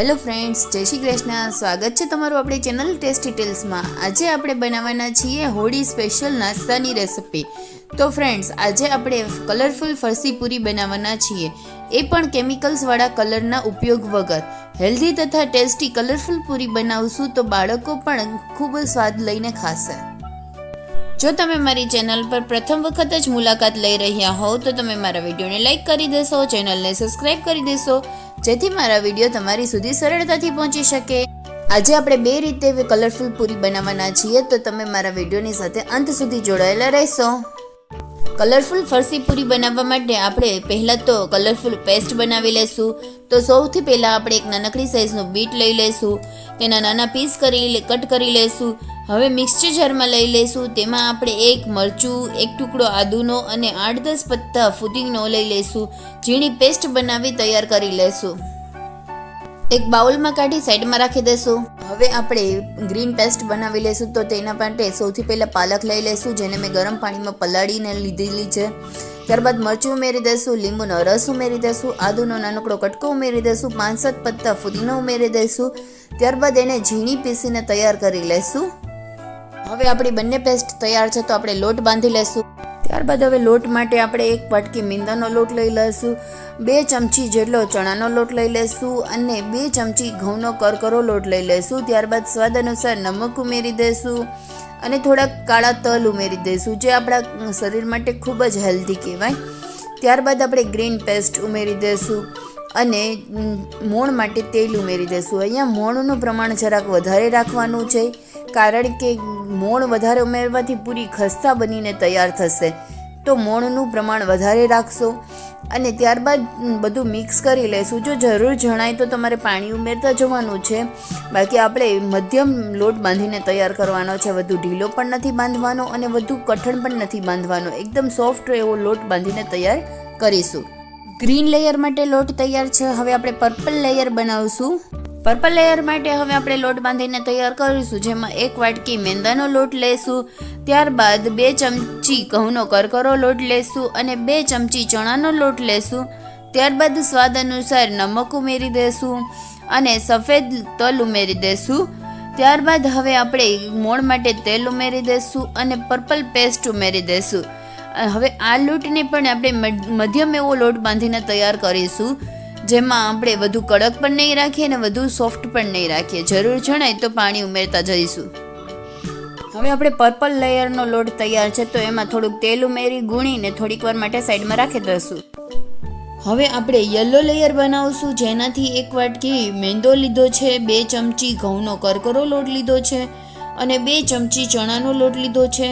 Hello friends, જય શ્રી કૃષ્ણ. સ્વાગત છે તમારું આપણી ચેનલ ટેસ્ટ ટેલ્સમાં. આજે આપણે બનાવવાના છીએ હોળી સ્પેશિયલ નાસ્તાની રેસિપી. તો ફ્રેન્ડ્સ, આજે આપણે કલરફુલ ફરસી પૂરી બનાવવાના છીએ. એ પણ કેમિકલ્સવાળા કલરના ઉપયોગ વગર. હેલ્ધી તથા ટેસ્ટી કલરફુલ પૂરી બનાવશું તો બાળકો પણ ખૂબ સ્વાદ લઈને ખાશે. જો તમે મારી ચેનલ પર પ્રથમ વખત જ મુલાકાત લઈ રહ્યા હોવ, તો તમે મારા વિડીયોને લાઇક કરી દેશો, ચેનલને સબસ્ક્રાઇબ કરી દેશો, જેથી મારા વીડિયો તમારી સુધી સરળતાથી પહોંચી શકે. આજે આપણે બે રીતે કલરફુલ પૂરી બનાવવાના છીએ, તો તમે મારા વિડીયોની સાથે અંત સુધી જોડાયેલા રહેશો. કલરફુલ ફરસી પૂરી બનાવવા માટે આપણે પહેલાં તો કલરફુલ પેસ્ટ બનાવી લેશું. તો સૌથી પહેલાં આપણે એક નાનકડી સાઇઝનું બીટ લઈ લેશું. તેના નાના પીસ કરી કટ કરી લેશું. હવે મિક્સચર જારમાં લઈ લેશું. તેમાં આપણે એક મરચું, એક ટુકડો આદુનો અને આઠ દસ પત્તા ફુદીનો લઈ લેશું. ઝીણી પેસ્ટ બનાવી તૈયાર કરી લેશું. એક બાઉલમાં કાઢી સાઈડમાં રાખી દેશું. હવે આપણે ગ્રીન પેસ્ટ બનાવી લઈશું તો તેના માટે સૌથી પહેલાં પાલક લઈ લઈશું જેને મેં ગરમ પાણીમાં પલાળીને લીધેલી છે. ત્યારબાદ મરચું ઉમેરી દઈશું લીંબુનો રસ ઉમેરી દઈશું આદુનો નાનકડો કટકો ઉમેરી દઈશું પાંચ સાત પત્તા ફુદીનો ઉમેરી દઈશું ત્યારબાદ એને ઝીણી પીસીને તૈયાર કરી લઈશું હવે આપણી બંને પેસ્ટ તૈયાર છે તો આપણે લોટ બાંધી લેશું. ત્યારબાદ હવે લોટ માટે આપણે એક વાટકી મીંદાનો લોટ લઈ લઈશું, બે ચમચી જેટલો ચણાનો લોટ લઈ લઈશું અને બે ચમચી ઘઉંનો કરકરો લોટ લઈ લઈશું. ત્યારબાદ સ્વાદ અનુસાર નમક ઉમેરી દઈશું અને થોડાક કાળા તલ ઉમેરી દઈશું, જે આપણા શરીર માટે ખૂબ જ હેલ્ધી કહેવાય. ત્યારબાદ આપણે ગ્રીન પેસ્ટ ઉમેરી દઈશું અને મોણ માટે તેલ ઉમેરી દઈશું. અહીંયા મોણનું પ્રમાણ જરાક વધારે રાખવાનું છે. કારણ કે મોણ વધારે ઉમેરવાથી પૂરી ખસ્તા બનીને તૈયાર થશે. તો મોણનું પ્રમાણ વધારે રાખશો અને ત્યારબાદ બધું મિક્સ કરી લેશું. જો જરૂર જણાય તો તમારે પાણી ઉમેરતા જવાનું છે. બાકી આપણે મધ્યમ લોટ બાંધીને તૈયાર કરવાનો છે. વધુ ઢીલો પણ નથી બાંધવાનો અને વધુ કઠણ પણ નથી બાંધવાનો. એકદમ સોફ્ટ એવો લોટ બાંધીને તૈયાર કરીશું. ગ્રીન લેયર માટે લોટ તૈયાર છે. હવે આપણે પર્પલ લેયર બનાવશું. પર્પલ લેયર માટે હવે આપણે લોટ બાંધીને તૈયાર કરીશું, જેમાં એક વાટકી મેંદાનો લોટ લેશું, ત્યારબાદ બે ચમચી ઘઉંનો કરકરો લોટ લેશું અને બે ચમચી ચણાનો લોટ લેશું. ત્યારબાદ સ્વાદ અનુસાર નમક ઉમેરી દેશું અને સફેદ તલ ઉમેરી દેશું. ત્યારબાદ હવે આપણે મોણ માટે તેલ ઉમેરી દેશું અને પર્પલ પેસ્ટ ઉમેરી દેશું. હવે આ લોટને પણ આપણે મધ્યમ એવો લોટ બાંધીને તૈયાર કરીશું. જેમાં આપણે વધુ કડક પણ નહીં રાખીએ અને વધુ સોફ્ટ પણ નહીં રાખીએ. જરૂર જણાય તો પાણી ઉમેરતા જઈશું. હવે આપણે પર્પલ લેયરનો લોટ તૈયાર છે, તો એમાં થોડુંક તેલ ઉમેરી, ગુણીને થોડીક વાર માટે સાઈડમાં રાખી દઈશું. હવે આપણે યલો લેયર બનાવશું, જેનાથી એક વાટકી મેંદો લીધો છે, બે ચમચી ઘઉંનો કરકરો લોટ લીધો છે અને બે ચમચી ચણાનો લોટ લીધો છે.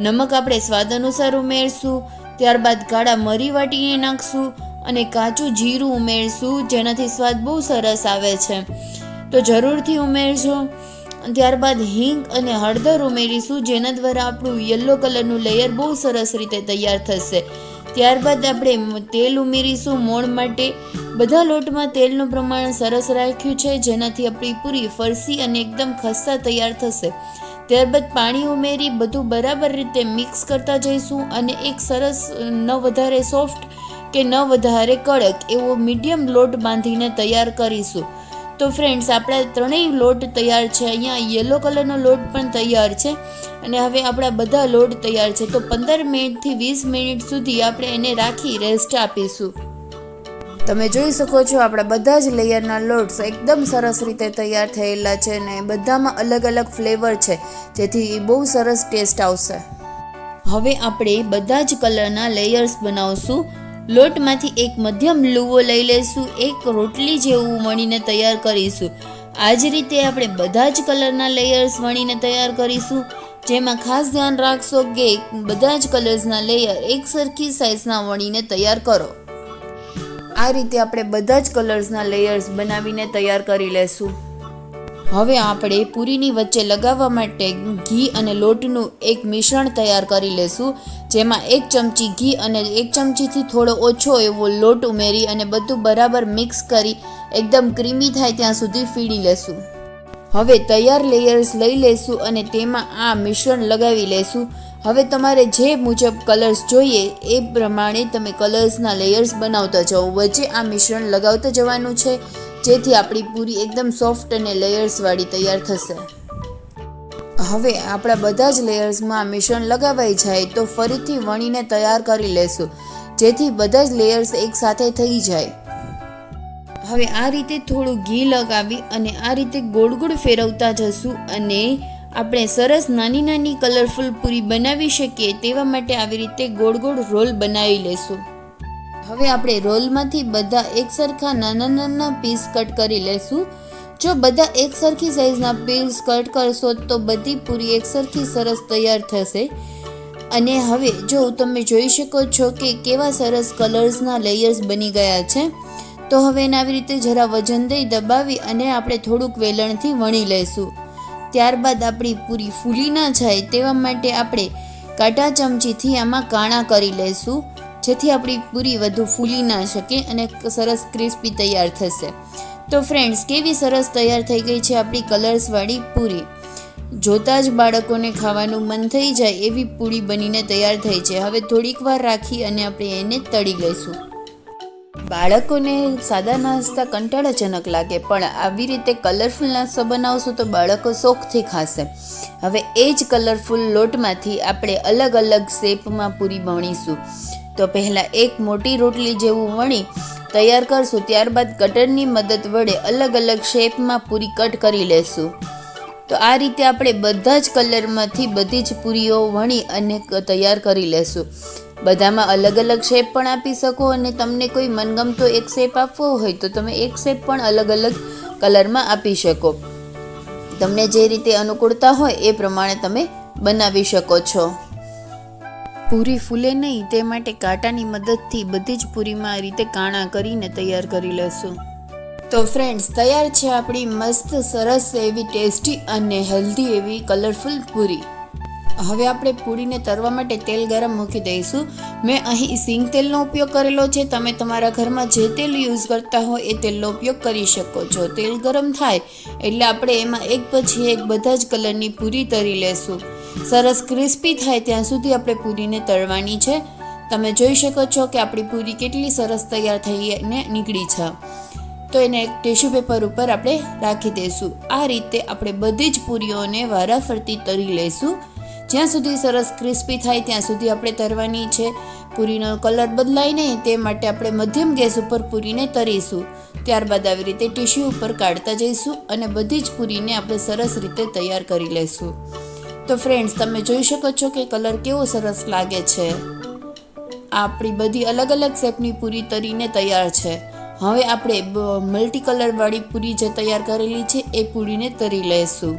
નમક આપણે સ્વાદ અનુસાર ઉમેરશું, ત્યારબાદ કાળા મરી વાટીને નાખશું અને કાચું જીરું ઉમેરશું, જેનાથી સ્વાદ બહુ સરસ આવે છે. તો જરૂરથી ઉમેરજો. ત્યારબાદ હિંગ અને હળદર ઉમેરીશું, જેના દ્વારા આપણું યલો કલરનું લેયર બહુ સરસ રીતે તૈયાર થશે. ત્યારબાદ આપણે તેલ ઉમેરીશું મોણ માટે. બધા લોટમાં તેલનું પ્રમાણ સરસ રાખ્યું છે, જેનાથી આપણી પૂરી ફરસી અને એકદમ ખસ્તા તૈયાર થશે. ત્યારબાદ પાણી ઉમેરી બધું બરાબર રીતે મિક્સ કરતા જઈશું અને એક સરસ, ન વધારે સોફ્ટ કે ન વધારે કડક એવો મીડિયમ લોટ બાંધીને તૈયાર કરીશું. તો ફ્રેન્ડ્સ આપણા ત્રણેય લોટ તૈયાર છે. અહીંયા યલો કલરનો લોટ પણ તૈયાર છે અને હવે આપણા બધા લોટ તૈયાર છે. તો પંદર મિનિટથી વીસ મિનિટ સુધી આપણે એને રાખી રેસ્ટ આપીશું. તમે જોઈ શકો છો આપણા બધા જ લેયરના લોટ્સ એકદમ સરસ રીતે તૈયાર થયેલા છે અને બધામાં અલગ અલગ ફ્લેવર છે. જેથી બહુ સરસ ટેસ્ટ આવશે. હવે આપણે બધા જ કલરના લેયર્સ બનાવશું. લોટમાંથી એક મધ્યમ લુવો લઈ લઈશું એક રોટલી જેવું વણીને તૈયાર કરીશું. આ જ રીતે આપણે બધા જ કલરના લેયર્સ વણીને તૈયાર કરીશું. જેમાં ખાસ ધ્યાન રાખશો કે બધા જ કલર્સના લેયર એક સરખી સાઇઝના વણીને તૈયાર કરો. આ રીતે આપણે બધા જ કલર્સના લેયર્સ બનાવીને તૈયાર કરી લેશું. હવે આપણે પૂરીની વચ્ચે લગાવવા માટે ઘી અને લોટનું એક મિશ્રણ તૈયાર કરી લેશું, જેમાં એક ચમચી ઘી અને એક ચમચીથી થોડો ઓછો એવો લોટ ઉમેરી અને બધું બરાબર મિક્સ કરી એકદમ ક્રીમી થાય ત્યાં સુધી ફીડી લેશું. હવે તૈયાર લેયર્સ લઈ લેશું અને તેમાં આ મિશ્રણ લગાવી લેશું. હવે તમારે જે મુજબ કલર્સ જોઈએ એ પ્રમાણે તમે કલર્સના લેયર્સ બનાવતા જાઓ. વચ્ચે આ મિશ્રણ લગાવતા જવાનું છે. જેથી આપણી પૂરી એકદમ સોફ્ટ અને લેયર્સવાળી તૈયાર થશે. હવે આપણા બધા જ લેયર્સમાં મિશ્રણ લગાવાઈ જાય તો ફરીથી વણીને તૈયાર કરી લેશું, જેથી બધા જ લેયર્સ એકસાથે થઈ જાય. હવે આ રીતે થોડું ઘી લગાવી અને આ રીતે ગોળ ગોળ ફેરવતા જશું અને આપણે સરસ નાની નાની કલરફુલ પૂરી બનાવી શકીએ તેવા માટે આવી રીતે ગોળ ગોળ રોલ બનાવી લેશું. હવે આપણે રોલમાંથી બધા એક સરખા નાના નાના પીસ કટ કરી લેશું. જો બધા એક સરખી સાઈઝના પીસ કટ કરશો તો બધી પૂરી એક સરખી સરસ તૈયાર થશે. અને હવે જો તમે જોઈ શકો છો કે કેવા સરસ કલર્સના લેયર્સ બની ગયા છે, તો હવે એને આવી રીતે જરા વજન દઈ દબાવી અને આપણે થોડુંક વેલણથી વણી લઈશું ત્યારબાદ આપણી પૂરી ફૂલી ના જાય તેવા માટે આપણે કાંટા ચમચીથી આમાં કાણા કરી લઈશું જેથી આપણી પૂરી વધુ ફૂલી ના શકે અને સરસ ક્રિસ્પી તૈયાર થશે. તો ફ્રેન્ડ્સ કેવી સરસ તૈયાર થઈ ગઈ છે આપણી કલર્સવાળી પૂરી. જોતા જ બાળકોને ખાવાનું મન થઈ જાય એવી પૂરી બનીને તૈયાર થઈ છે. હવે થોડીક વાર રાખી અને આપણે એને તળી લઈશું. બાળકોને સાદા નાસ્તા કંટાળાજનક લાગે, પણ આવી રીતે કલરફુલ નાસ્તો બનાવશું તો બાળકો શોખથી ખાશે. હવે એ જ કલરફુલ લોટમાંથી આપણે અલગ અલગ શેપમાં પૂરી વણીશું તો પહેલાં એક મોટી રોટલી જેવું વણી, તૈયાર કરશું. ત્યારબાદ કટરની મદદ વડે અલગ અલગ શેપમાં પૂરી કટ કરી લેશું. તો આ રીતે આપણે બધા જ કલરમાંથી બધી જ પૂરીઓ વણી અને તૈયાર કરી લેશું. બધામાં અલગ અલગ શેપ પણ આપી શકો અને તમને કોઈ મનગમતો એક શેપ આપવો હોય તો તમે એક શેપ પણ અલગ અલગ કલરમાં આપી શકો. તમને જે રીતે અનુકૂળતા હોય એ પ્રમાણે તમે બનાવી શકો છો. પૂરી ફૂલે નહીં, તે માટે કાંટાની મદદથી બધી જ પૂરીમાં આ રીતે કાણા કરીને તૈયાર કરી લેશું. તો ફ્રેન્ડ્સ તૈયાર છે આપણી મસ્ત, સરસ એવી ટેસ્ટી અને હેલ્ધી એવી કલરફુલ પૂરી હવે આપણે પૂરીને તરવા માટે તેલ ગરમ મૂકી દઈશું. મેં અહીં સિંગ તેલનો ઉપયોગ કરેલો છે. તમે તમારા ઘરમાં જે તેલ યુઝ કરતા હો, એ તેલનો ઉપયોગ કરી શકો છો. તેલ ગરમ થાય એટલે આપણે એમાં એક પછી એક બધા જ કલરની પૂરી તરી લેશું. સરસ ક્રિસ્પી થાય ત્યાં સુધી આપણે પૂરીને તળવાની છે. તમે જોઈ શકો છો કે આપણી પૂરી કેટલી સરસ તૈયાર થઈને નીકળી છે. તો એને એક ટિશ્યુ પેપર ઉપર આપણે રાખી દઈશું. આ રીતે આપણે બધી જ પૂરીઓને વારાફરતી તરી લઈશું. જ્યાં સુધી સરસ ક્રિસ્પી થાય ત્યાં સુધી આપણે તરવાની છે. પૂરીનો કલર બદલાય નહીં તે માટે આપણે મધ્યમ ગેસ ઉપર પૂરીને તરીશું ત્યારબાદ આવી રીતે ટિશ્યુ ઉપર કાઢતા જઈશું અને બધી જ પૂરીને આપણે સરસ રીતે તૈયાર કરી લઈશું. તો ફ્રેન્ડ્સ તમે જોઈ શકો છો કે કલર કેવો સરસ લાગે છે. આપણી બધી અલગ અલગ શેપની પૂરી તરીને તૈયાર છે. હવે આપણે મલ્ટી કલરવાળી પૂરી જે તૈયાર કરેલી છે, એ પૂરીને તરી લઈશું.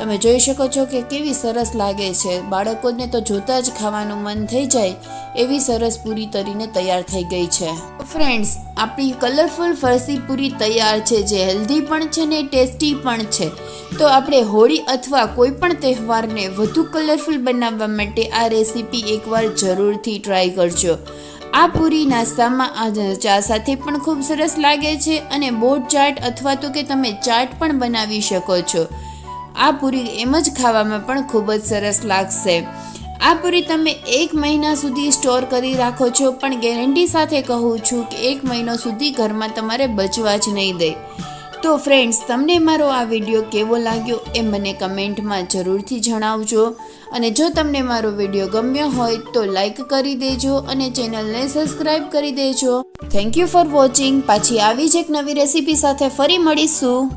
તમે જોઈ શકો છો કે કેવી સરસ લાગે છે. બાળકોને તો જોતાં જ ખાવાનું મન થઈ જાય એવી સરસ પૂરી તરીને તૈયાર થઈ ગઈ છે. ફ્રેન્ડ્સ આપણી કલરફુલ ફરસી પૂરી તૈયાર છે, જે હેલ્ધી પણ છે ને ટેસ્ટી પણ છે. તો આપણે હોળી અથવા કોઈ પણ તહેવારને વધુ કલરફુલ બનાવવા માટે આ રેસીપી એકવાર જરૂરથી ટ્રાય કરજો. આ પૂરી નાસ્તામાં આ ચા સાથે પણ ખૂબ સરસ લાગે છે અને બોટ ચાટ અથવા તો કે તમે ચાટ પણ બનાવી શકો છો. આ પૂરી એમ જ ખાવામાં પણ ખૂબ જ સરસ લાગશે. આ પૂરી તમે એક મહિના સુધી સ્ટોર કરી રાખો છો, પણ ગેરંટી સાથે કહું છું કે એક મહિનો સુધી ઘરમાં તમારે બચવા જ નહીં દે. તો ફ્રેન્ડ્સ, તમને મારો આ વીડિયો કેવો લાગ્યો એ મને કમેન્ટમાં જરૂરથી જણાવજો. અને જો તમને મારો વીડિયો ગમ્યો હોય તો લાઈક કરી દેજો અને ચેનલને સબસ્ક્રાઈબ કરી દેજો. થેન્ક યુ ફોર વોચિંગ પાછી આવી જ એક નવી રેસીપી સાથે ફરી મળીશું.